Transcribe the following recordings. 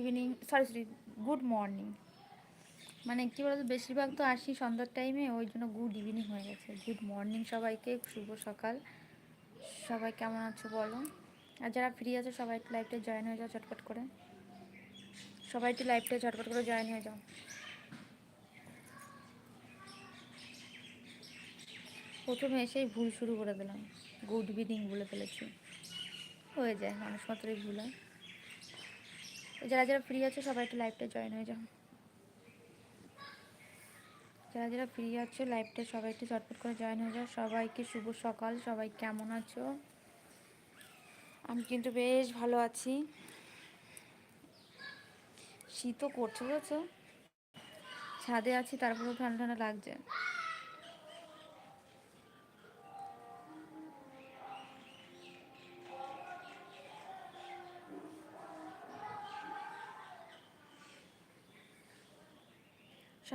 Evening sorry sorry good morning মানে কী বলতো, বেশিরভাগ তো আসি সন্ধ্যার টাইমে ওই জন্য গুড ইভিনিং হয়ে গেছে। গুড মর্নিং সবাইকে, শুভ সকাল। সবাই কেমন আছো বলো? আর যারা ফ্রি আছে, সবাই একটু লাইভটা জয়েন হয়ে যাও চটপট করে। সবাই একটু লাইভটা চটপট করে জয়েন হয়ে যাও। প্রথমে এসেই ভুল শুরু করে দিলাম। গুড ইভিনিং বলে ফেলেছি। হয়ে যায়, মানুষ মাত্রই ভুল হয়। যারা যারা ফ্রি আছে, সবাই একটু লাইভটা জয়েন হয়ে যাও। যারা যারা ফ্রি আছো লাইভটা সবাই একটু চটপট করে জয়েন হয়ে যাও। সবাইকে শুভ সকাল, সবাই কেমন আছো? আমি কিন্তু বেশ ভালো আছি। শীতও করছে, বুঝেছ? ছাদে আছি, তারপরেও ঠান্ডা ঠান্ডা লাগছে।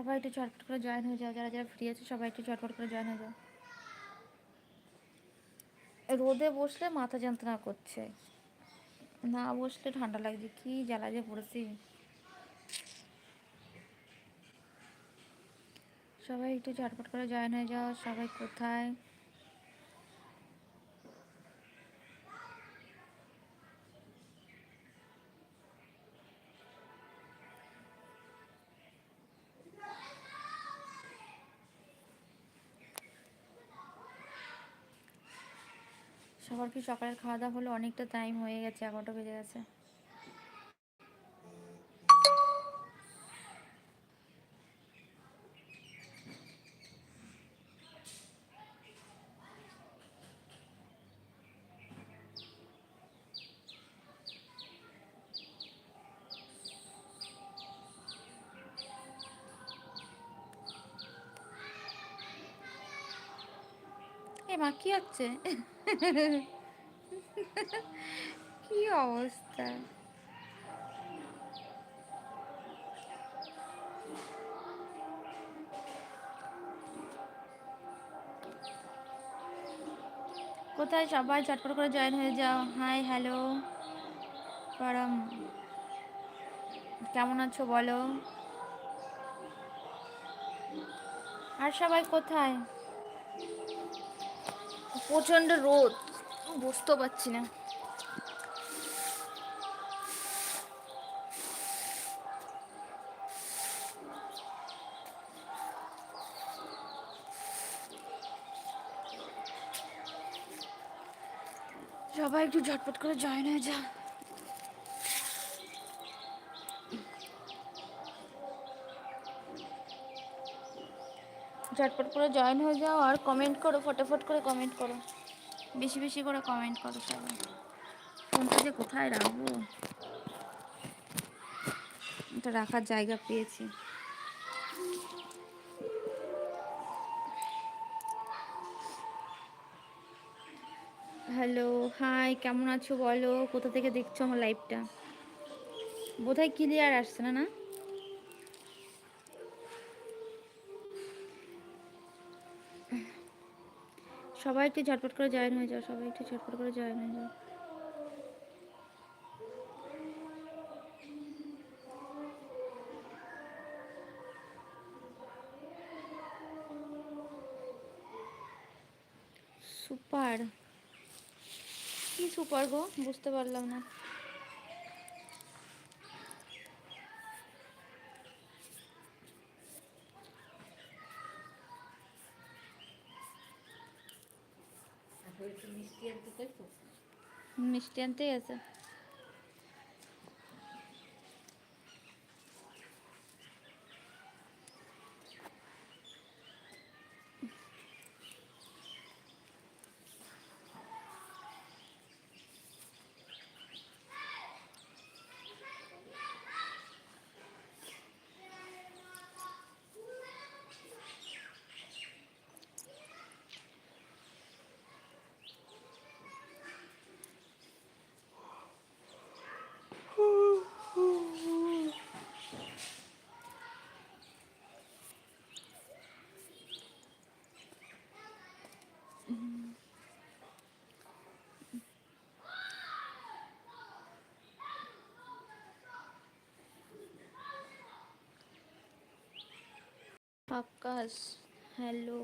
সবাই একটু চটপট করে জয়েন হয়ে যাও, যারা যারা ফ্রি আছে সবাই একটু চটপট করে জয়েন হয়ে যাও। রোদে বসলে মাথা যন্ত্রণা করছে। না বসলে ঠান্ডা লাগছে, কি জ্বালা যে পড়েছি। সবাই একটু চটপট করে জয়েন হয়ে যাও, সবাই কোথায়? সকালের খাওয়া দাওয়া হলো, অনেকটা টাইম হয়ে গেছে এগারোটা বেজে গেছে। এ মা, কি হচ্ছে? কি অবস্থা? কোথায় সবাই চটপট করে জয়েন হয়ে যাও। হাই হ্যালো পরম কেমন আছো বলো? আর সবাই কোথায়? প্রচণ্ড রোদ। বুঝতে পারছি না। সবাই একটু ঝটপট করে জয়েন হয়ে যা ঝটপট করে জয়েন হয়ে যাও আর কমেন্ট করো ফটাফট করে কমেন্ট করো। বেশি বেশি করে কমেন্ট করো সবাই। ফোনটা যে কোথায় রাখব? এটা রাখার জায়গা পেয়েছি। হ্যালো হাই কেমন আছো বলো? কোথা থেকে দেখছ আমার লাইভটা বোধহয় ক্লিয়ার আসছে না না? সবাই একটু ঝটপট করে জয়েন হয়ে যাও, সবাই একটু ঝটপট করে জয়েন হয়ে যাও। সুপার। কি সুপার গো? বুঝতে পারলাম না। মিষ্টি আনতে গেছে আকাশ। হ্যালো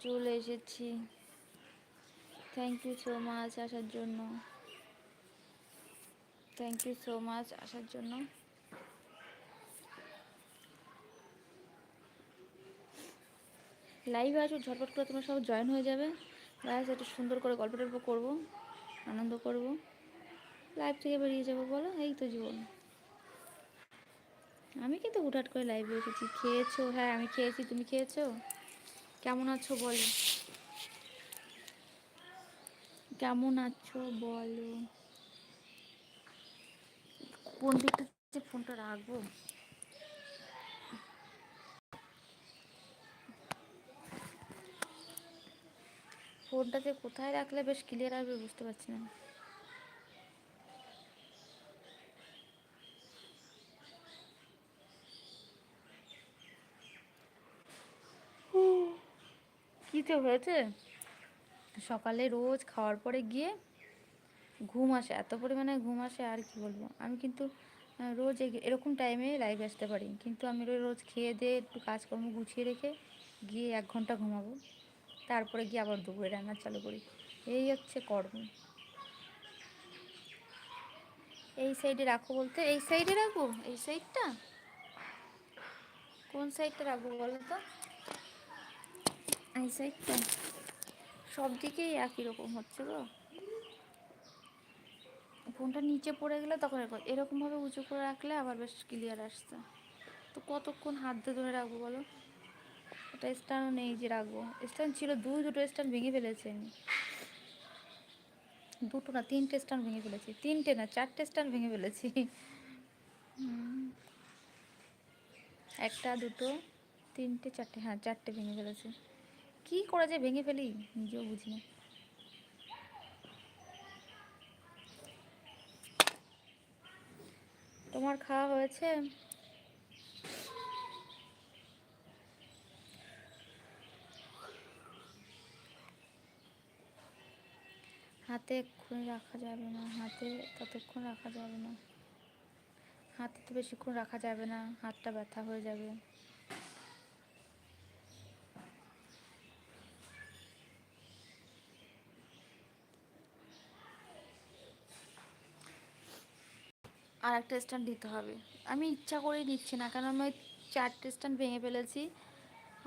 চলে এসেছি। থ্যাংক ইউ সো মাচ আসার জন্য। থ্যাংক ইউ সো মাচ আসার জন্য। লাইভে আসো ঝটপট করে তোমরা সব জয়েন হয়ে যাবে। ব্যাস একটু সুন্দর করে গল্প টল্প করব। আনন্দ করব। লাইভ থেকে বেরিয়ে যাব, বলো? এই তো জীবন। আমি কিন্তু হুটহাট করে লাইভে এসেছি খেয়েছো? হ্যাঁ আমি খেয়েছি। তুমি খেয়েছো? কেমন আছো বলো। কেমন আছো বলো। কোন দিকটা ফোনটা রাখব? ফোনটাতে কোথায় রাখলে বেশ ক্লিয়ার আসবে বুঝতে পারছি না। কী তো হয়েছে? সকালে রোজ খাওয়ার পরে গিয়ে ঘুম আসে। এত পরিমাণে ঘুম আসে আর কি বলব? আমি কিন্তু রোজ এরকম টাইমে লাইভ আসতে পারি। কিন্তু আমি রোজ খেয়ে দিয়ে একটু কাজকর্ম গুছিয়ে রেখে গিয়ে এক ঘণ্টা ঘুমাবো। তারপরে গিয়ে আবার দুপুরে রান্না চালু করি। এই হচ্ছে কর্ম। এই সাইডে রাখো বলতে। এই সাইডে রাখব? এই সাইডটা কোন সাইডটা রাখব বলো তো? এই সাইডটা সব দিকেই একই রকম হচ্ছে গো। ফোনটা নিচে পড়ে গেলে তখন এরকম, এরকমভাবে উঁচু করে রাখলে আবার বেশ ক্লিয়ার আসছে। তো কতক্ষণ হাত দিয়ে ধরে রাখব বলো? এটা স্ট্যান্ডও নেই যে রাখব। স্ট্যান্ড ছিল, দুই দুটো স্ট্যান্ড ভেঙে ফেলেছে আমি। দুটো না, তিনটে স্ট্যান্ড ভেঙে ফেলেছি। তিনটে না, চারটে স্ট্যান্ড ভেঙে ফেলেছি। একটা, দুটো, তিনটে, চারটে হ্যাঁ চারটে ভেঙে ফেলেছি। কি করে যে ভেঙে ফেলি, নিজেও বুঝি না। তোমার খাওয়া হয়েছে? হাতে এক্ষুনি রাখা যাবে না, হাতে ততক্ষণ রাখা যাবে না। হাতে তো বেশিক্ষণ রাখা যাবে না, হাতটা ব্যথা হয়ে যাবে। আর একটা স্ট্যান্ড দিতে হবে। আমি ইচ্ছা করেই নিচ্ছি না, কারণ আমি চারটে স্ট্যান্ড ভেঙে ফেলেছি।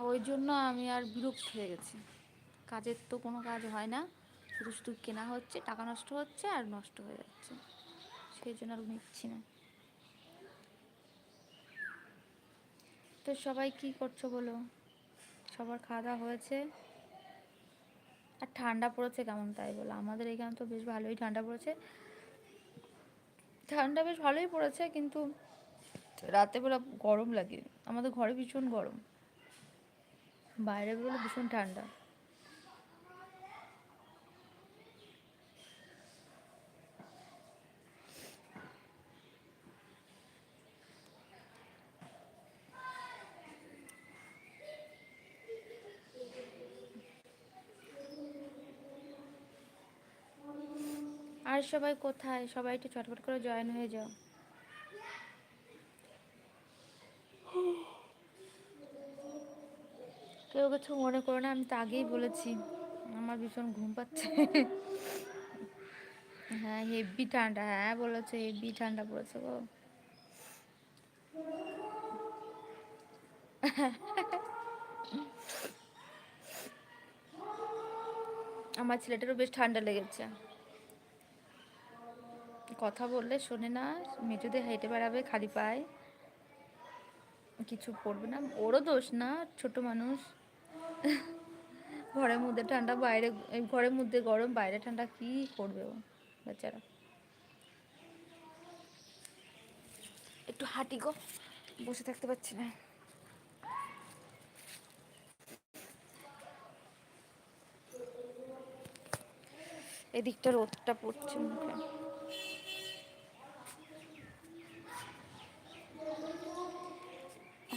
ওই জন্য আমি আর বিরক্ত হয়ে গেছি। কাজের তো কোনো কাজ হয় না। শুধু শুধু কেনা হচ্ছে, টাকা নষ্ট হচ্ছে আর নষ্ট হয়ে যাচ্ছে। সেই জন্য আর নিচ্ছি না। তো সবাই কি করছ বলো? সবার খাওয়া দাওয়া হয়েছে? আর ঠান্ডা পড়েছে কেমন তাই বলো? আমাদের এখানে তো বেশ ভালোই ঠান্ডা পড়েছে। ঠান্ডা বেশ ভালোই পড়েছে, কিন্তু রাতে বেলা গরম লাগে। আমাদের ঘরে ভীষণ গরম। বাইরে বেরোলে ভীষণ ঠান্ডা আর সবাই কোথায়? সবাই একটু চটপট করে জয়েন হয়ে যাও। কেউ কিছু মনে করো না, আমি তো আগেই বলেছি, আমার ভীষণ ঘুম পাচ্ছে। হ্যাঁ হেভি ঠান্ডা হ্যাঁ বলেছে হেভি ঠান্ডা পড়েছে গো। আমার ছেলেটারও বেশ ঠান্ডা লেগেছে। কথা বললে? শোনে না মেঝেতে হেঁটে বেড়াবে, খালি পায়। কিছু পড়বে না, ওরও দোষ না, ছোট মানুষ। ঘরের মধ্যে ঠান্ডা, বাইরে ঘরের মধ্যে গরম, বাইরে ঠান্ডা, কি করবে ও বেচারা? একটু হাঁটি গো, বসে থাকতে পারছি না। এদিকটা রোদটা পড়ছে মুখে।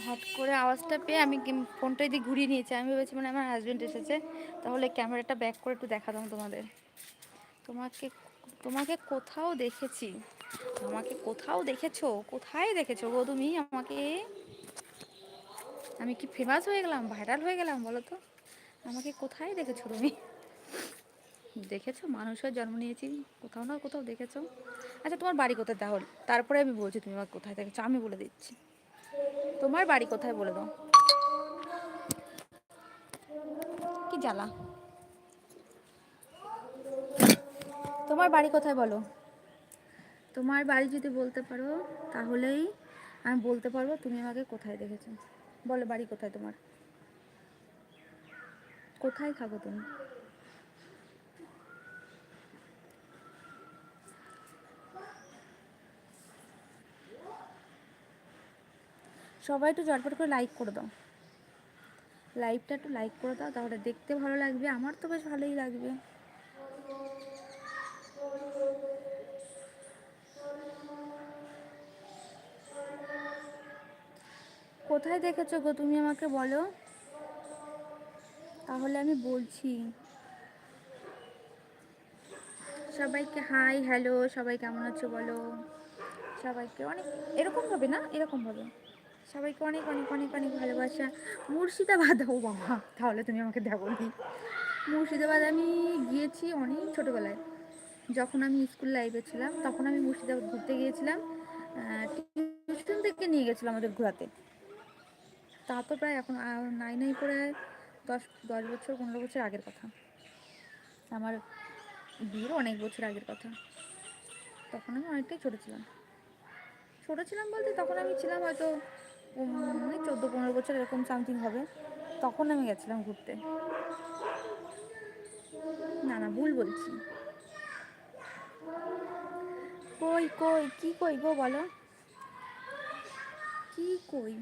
হট করে আওয়াজটা পেয়ে আমি ফোনটা এদিকে ঘুরিয়ে নিয়েছি। আমি ভেবেছি মানে আমার হাজব্যান্ড এসেছে। তাহলে ক্যামেরাটা ব্যাক করে একটু দেখাতাম তোমাদের। তোমাকে তোমাকে কোথাও দেখেছি। আমাকে কোথাও দেখেছ? কোথায় দেখেছ গো তুমি আমাকে? আমি কি ফেমাস হয়ে গেলাম? ভাইরাল হয়ে গেলাম, বলো তো। আমাকে কোথায় দেখেছ তুমি? দেখেছ? মানুষ হয়ে জন্ম নিয়েছি। কোথাও না কোথাও দেখেছ। আচ্ছা তোমার বাড়ি কোথায়? তাহলে, তারপরে আমি বলছি তুমি আমাকে কোথায় দেখেছ। আমি বলে দিচ্ছি। তোমার বাড়ি কোথায় বলে দাও? কি জ্বালা? তোমার বাড়ি কোথায় বলো? তোমার বাড়ি যদি বলতে পারো, তাহলেই আমি বলতে পারব তুমি আমাকে কোথায় দেখেছ। বলো বাড়ি কোথায় তোমার? কোথায় থাকো তুমি? সবাই একটু ঝটপট করে লাইক করে দাও। লাইভটা একটু লাইক করে দাও, তাহলে দেখতে ভালো লাগবে, আমার তো বেশ ভালোই লাগবে। কোথায় দেখেছ গো তুমি আমাকে বলো? তাহলে আমি বলছি। সবাইকে হাই হ্যালো সবাই কেমন আছো বলো? সবাইকে অনেক, এরকম হবে না? এরকম হবে। সবাইকে অনেক অনেক অনেক অনেক ভালোবাসা। মুর্শিদাবাদ ও বাবা, তাহলে তুমি আমাকে দেখো নি। মুর্শিদাবাদ আমি গিয়েছি অনেক ছোটোবেলায়। যখন আমি স্কুল লাইফে ছিলাম, তখন আমি মুর্শিদাবাদ ঘুরতে গিয়েছিলাম। টিউশন থেকে নিয়ে গেছিল আমাদের ঘোরাতে। তা তো প্রায় এখন নাই নাই করে দশ দশ বছর, পনেরো বছর আগের কথা। আমার বিয়ের অনেক বছর আগের কথা। তখন আমি অনেকটাই ছোটো ছিলাম। ছোটো ছিলাম বলতে তখন আমি ছিলাম হয়তো চোদ্দ, পনেরো বছর এরকম সামথিং হবে। তখন আমি গেছিলাম ঘুরতে। না না, ভুল বলছি। কই কই, কি কই গো বলো? কি কই?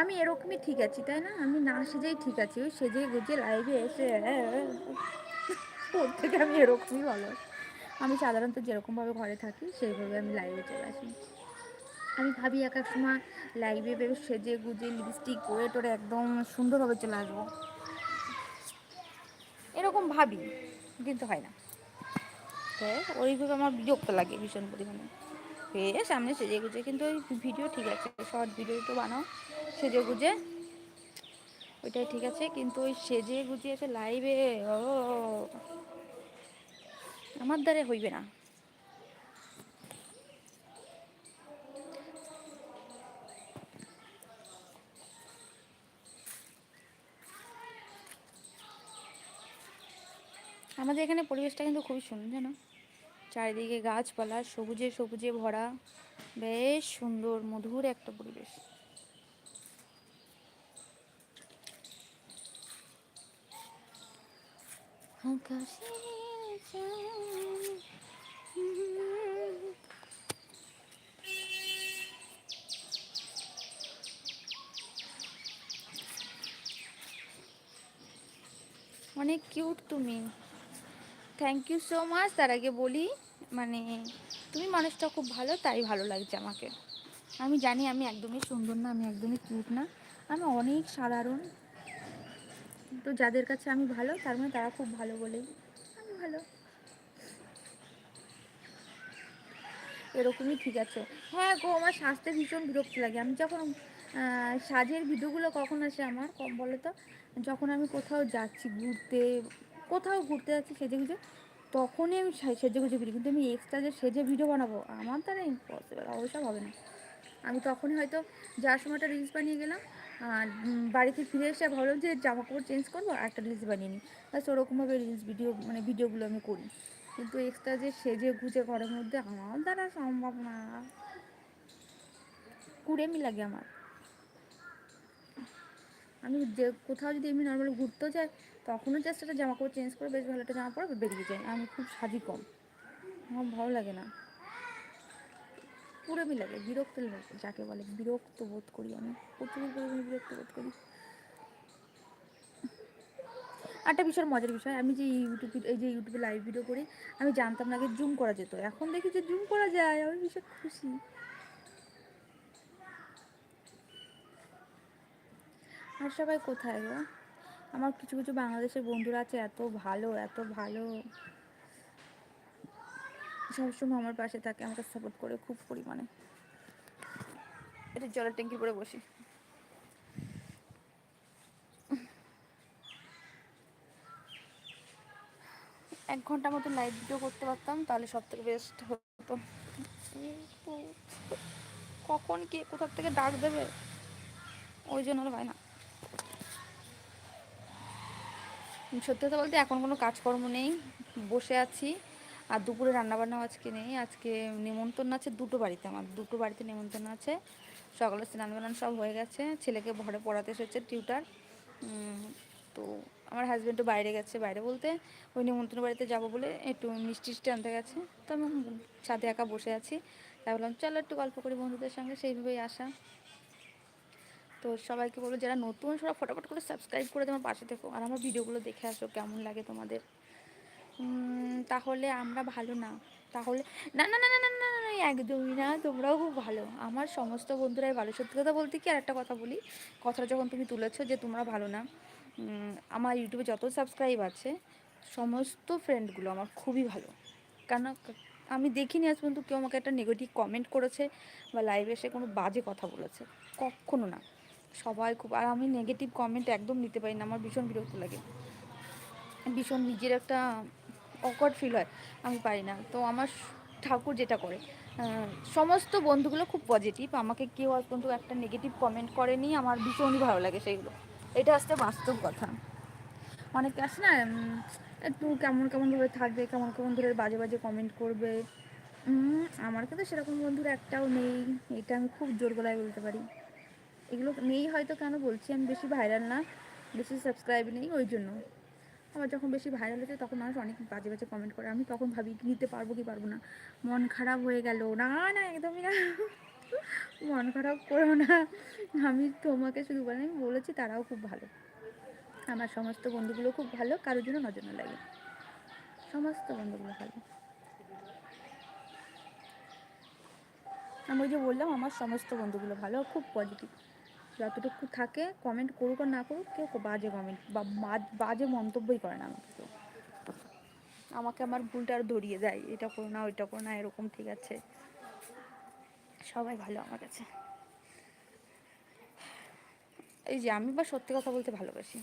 আমি এরকমই ঠিক আছি, তাই না? আমি না সেজেই ঠিক আছি। ওই সেজে গুজে লাইভে এসে ওর থেকে আমি এরকমই ভালো। আমি সাধারণত যেরকমভাবে ঘরে থাকি, সেইভাবে আমি লাইভে চলে আসি। আমি ভাবি এক এক সময় লাইভে বেরো সেজে গুজে লিপস্টিক করে টোরে একদম সুন্দরভাবে চলে আসব। এরকম ভাবি, কিন্তু হয় না। তো ওইভাবে আমার বিরক্ত লাগে ভীষণ পরিমাণে। হয়ে সামনে সেজে গুজে, কিন্তু ওই ভিডিও ঠিক আছে শর্ট ভিডিও একটু বানাও, সেজে গুজে। ওইটাই ঠিক আছে, কিন্তু ওই সেজে গুজিয়ে এসে লাইভে ও আমার দ্বারা হইবে না। আমাদের এখানে পরিবেশটা কিন্তু খুবই সুন্দর, জানো? চারিদিকে গাছপালা, সবুজে সবুজে ভরা, বেশ সুন্দর, মধুর একটা পরিবেশ। অনেক কিউট তুমি। থ্যাংক ইউ সো মাচ তার আগে বলি মানে তুমি মানুষটা খুব ভালো, তাই ভালো লাগছে আমাকে। আমি জানি আমি একদমই সুন্দর না, আমি একদমই কিউট না। আমি অনেক সাধারণ। তো যাদের কাছে আমি ভালো, তার মানে তারা খুব ভালো বলেই আমি ভালো। এরকমই ঠিক আছে। হ্যাঁ গো, আমার সাজতে ভীষণ বিরক্ত লাগে। আমি যখন সাজের ভিডিওগুলো কখন আসে আমার, কম বলো তো? যখন আমি কোথাও যাচ্ছি ঘুরতে, কোথাও ঘুরতে যাচ্ছি সেজে গুজে, তখনই আমি সেজে গুজে ভিডিও কিন্তু আমি এক্সট্রা যে সেজে ভিডিও বানাবো, আমার দ্বারা ইম্পসিবল অবশ্যই হবে না। আমি তখনই হয়তো যাওয়ার সময় একটা রিলস বানিয়ে গেলাম, আর বাড়িতে ফিরে এসে ভাবলাম যে জামা কাপড় চেঞ্জ করব আর একটা রিলস বানিয়ে নিই। ব্যাস ওরকমভাবে রিলস ভিডিও মানে ভিডিওগুলো আমি করি। কিন্তু এক্সট্রা যে সেজে গুজে ঘরের মধ্যে আমার দ্বারা সম্ভব না। কুড়েমি লাগে আমার। আমি যে কোথাও যদি এমনি নর্মাল ঘুরতেও যাই, তখনও জাস্ট একটা জামা কাপড় চেঞ্জ করে বেশ ভালো একটা জামা পরে বেরিয়ে যাই। আমি খুব সাজি কম। আমার ভালো লাগে না। কুড়েমি লাগে, বিরক্ত লাগে, যাকে বলে বিরক্ত বোধ করি আমি। প্রচুর পরিমাণে বিরক্ত বোধ করি। একটা ভীষণ মজার বিষয়, আমি যে ইউটিউব এই যে ইউটিউবে লাইভ ভিডিও করি, আমি জানতাম না আগে জুম করা যেত। এখন দেখি যে জুম করা যায়, আমি ভীষণ খুশি। আর সবাই কোথায় গো? আমার কিছু কিছু বাংলাদেশের বন্ধুরা আছে, এত ভালো এত ভালো। সবসময় আমার পাশে থাকে, আমাকে সাপোর্ট করে খুব পরিমাণে। এটা জলের ট্যাঙ্কি পরে বসি এক ঘণ্টা মতো লাইভ ভিডিও করতে পারতাম, তাহলে সব থেকে বেস্ট হতো। কখন কে কোথার থেকে ডাক দেবে? ওই জন্য হয় না। সত্যি কথা বলতে এখন কোনো কাজকর্ম নেই, বসে আছি। আর দুপুরে রান্নাবান্নাও আজকে নেই, আজকে নেমন্তন্ন আছে দুটো বাড়িতে আমার, দুটো বাড়িতে নেমন্তন্ন আছে। সকালে স্নান বানান সব হয়ে গেছে, ছেলেকে ভরে পড়াতে এসেছে টিউটার তো আমার হাজব্যান্ডও বাইরে গেছে, বাইরে বলতে ওই নিমন্ত্রণ বাড়িতে যাব বলে একটু মিষ্টি আনতে গেছে। তো আমি ছাদে একা বসে আছি। তাই বললাম চলো একটু গল্প করি বন্ধুদের সঙ্গে, সেইভাবেই আসা। তো সবাইকে বলব, যারা নতুন, সবাই ফটাফট করে সাবস্ক্রাইব করে তোমার পাশে থেকো। আর আমার ভিডিওগুলো দেখে আসো, কেমন লাগে তোমাদের। তাহলে আমরা ভালো না। তাহলে না না না না না না না, একদমই না, তোমরাও খুব ভালো। আমার সমস্ত বন্ধুরাই ভালো। সত্যি কথা বলতে কি, আর একটা কথা বলি। কথাটা যখন তুমি তুলেছো যে তোমরা ভালো না। আমার ইউটিউবে যত সাবস্ক্রাইব আছে, সমস্ত ফ্রেন্ডগুলো আমার খুবই ভালো। কেন আমি দেখিনি আজ পর্যন্ত কেউ আমাকে একটা নেগেটিভ কমেন্ট করেছে বা লাইভে এসে কোনো বাজে কথা বলেছে। কখনো না। সবাই খুব, আর আমি নেগেটিভ কমেন্ট একদম নিতে পারি না। আমার ভীষণ বিরক্ত লাগে। ভীষণ নিজের একটা অকওয়ার্ড ফিল হয়। আমি পারি না। তো আমার ঠাকুর যেটা করে সমস্ত বন্ধুগুলো খুব পজিটিভ আমাকে কেউ আজ পর্যন্ত একটা নেগেটিভ কমেন্ট করেনি। আমার ভীষণই ভালো লাগে সেইগুলো। এটা আসতে বাস্তব কথা। অনেকে আসে না একটু কেমন কেমনভাবে থাকবে, কেমন কেমন ধরে বাজে বাজে কমেন্ট করবে। আমার কাছে সেরকম বন্ধুরা একটাও নেই, এটা আমি খুব জোর গলায় বলতে পারি। এগুলো নেই হয়তো কেন বলছি, আমি বেশি ভাইরাল না, বেশি সাবস্ক্রাইব নেই, ওই জন্য। আবার যখন বেশি ভাইরাল হচ্ছে, তখন মানুষ অনেক বাজে বাজে কমেন্ট করে, আমি তখন ভাবি, নিতে পারব কি পারব না। মন খারাপ হয়ে গেল, না না, একদমই না। মন খারাপ করো না। আমি তোমাকে শুধু বলে, আমি বলেছি তারাও খুব ভালো। আমার সমস্ত বন্ধুগুলো খুব ভালো, কারোর জন্য নজর না লাগে। সমস্ত বন্ধুগুলো ভালো। আমি যে বললাম, আমার সমস্ত বন্ধুগুলো ভালো, খুব পজিটিভ যতটুকু থাকে কমেন্ট করুক আর না করুক, কেউ বাজে কমেন্ট বা বাজে মন্তব্যই করে না আমাকে কেউ। আমাকে আমার ভুলটা আর ধরিয়ে দেয়, এটা করো না, ওইটা করো না, এরকম ঠিক আছে। সবাই ভালো আমার কাছে। এই যে আমি বা সত্যি কথা বলতে ভালোবাসি।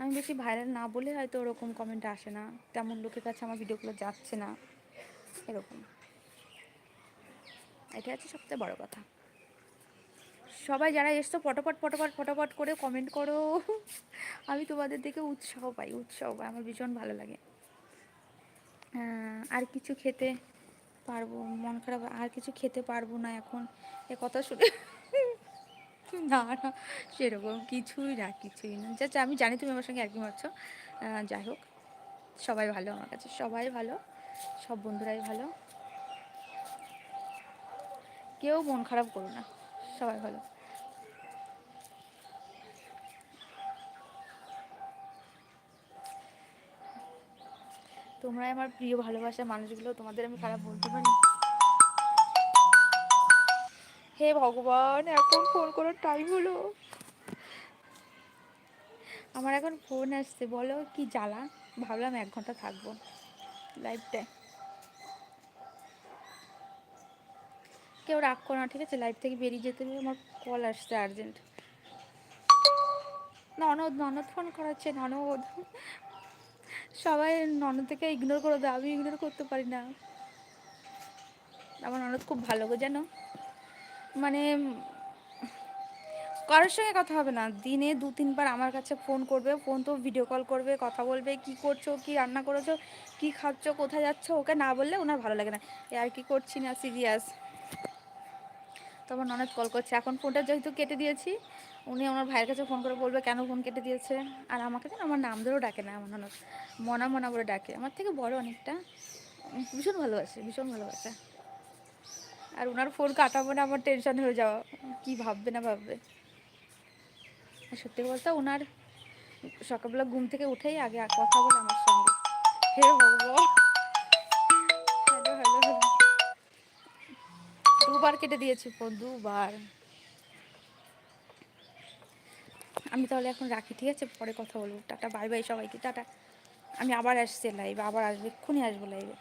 আমি বেশি ভাইরাল না বলে হয়তো ওরকম কমেন্ট আসে না। তেমন লোকের কাছে আমার ভিডিওগুলো যাচ্ছে না। এরকম। এটা হচ্ছে সবচেয়ে বড় কথা। সবাই যারা এসছো ফটোফট ফটোফট ফটোফট করে কমেন্ট করো। আমি তোমাদের দেখে উৎসাহ পাই উৎসাহ পাই। আমার ভীষণ ভালো লাগে। আর কিছু খেতে পারব, মন খারাপ, আর কিছু খেতে পারব না এখন। এ কথা শুনে না না, সেরকম কিছুই না কিছুই না। যা আমি জানি তুমি আমার সঙ্গে একই হচ্ছ যাই হোক, সবাই ভালো আমার কাছে, সবাই ভালো, সব বন্ধুরাই ভালো। কেউ মন খারাপ করো না, সবাই ভালো। তোমরাই আমার প্রিয় ভালোবাসা মানুষগুলো, তোমাদের আমি খারাপ বলতে পারি? হে ভগবান, এখন ফোন করার টাইম হলো। আমার এখন ফোন আসছে, বলো কি জ্বালা? ভাবলাম এক ঘণ্টা থাকব। লাইভটায় কেউ রাগ করো না, ঠিক আছে? লাইভ থেকে বেরিয়ে যেতে হবে আমার কল আসছে আর্জেন্ট ননদ ননদ ফোন করাচ্ছে, ননদ। সবাই ননদ থেকে ইগনোর করে দেয় আমি ইগনোর করতে পারি না। আমার ননদ খুব ভালো গো, জানো? মানে কারোর সঙ্গে কথা হবে না। দিনে দু, তিনবার আমার কাছে ফোন করবে ফোন তো ভিডিও কল করবে, কথা বলবে, কি করছ, কি রান্না করেছ, কি খাচ্ছ, কোথায় যাচ্ছ, ওকে না বললে ওনার ভালো লাগে না। আর কি করছি না সিরিয়াস তো আমার ননদ কল করছে। এখন ফোনটা যেহেতু কেটে দিয়েছি উনি আমার ভাইয়ের কাছে ফোন করে বলবে, কেন ফোন কেটে দিয়েছে? আর আমাকে তো আমার নাম ধরেও ডাকে না, আমার ননদ মনা মনা বলে ডাকে। আমার থেকে বড় অনেকটা। ভীষণ ভালোবাসে ভীষণ ভালোবাসে। আর ওনার ফোন কাটাবো না, আমার টেনশন হয়ে যাওয়া। কি ভাববে না ভাববে। আর সত্যি বলতে ওনার সকালবেলা ঘুম থেকে উঠেই আগে কথা বলে আমার সঙ্গে। Hey hello. দুবার কেটে দিয়েছি ফোন, দুবার। আমি তাহলে এখন রাখি, ঠিক আছে? পরে কথা বলব। টাটা, বাই বাই সবাইকে, টাটা। আমি আবার আসছি লাইভে আবার আসব, এক্ষুনি আসব লাইভে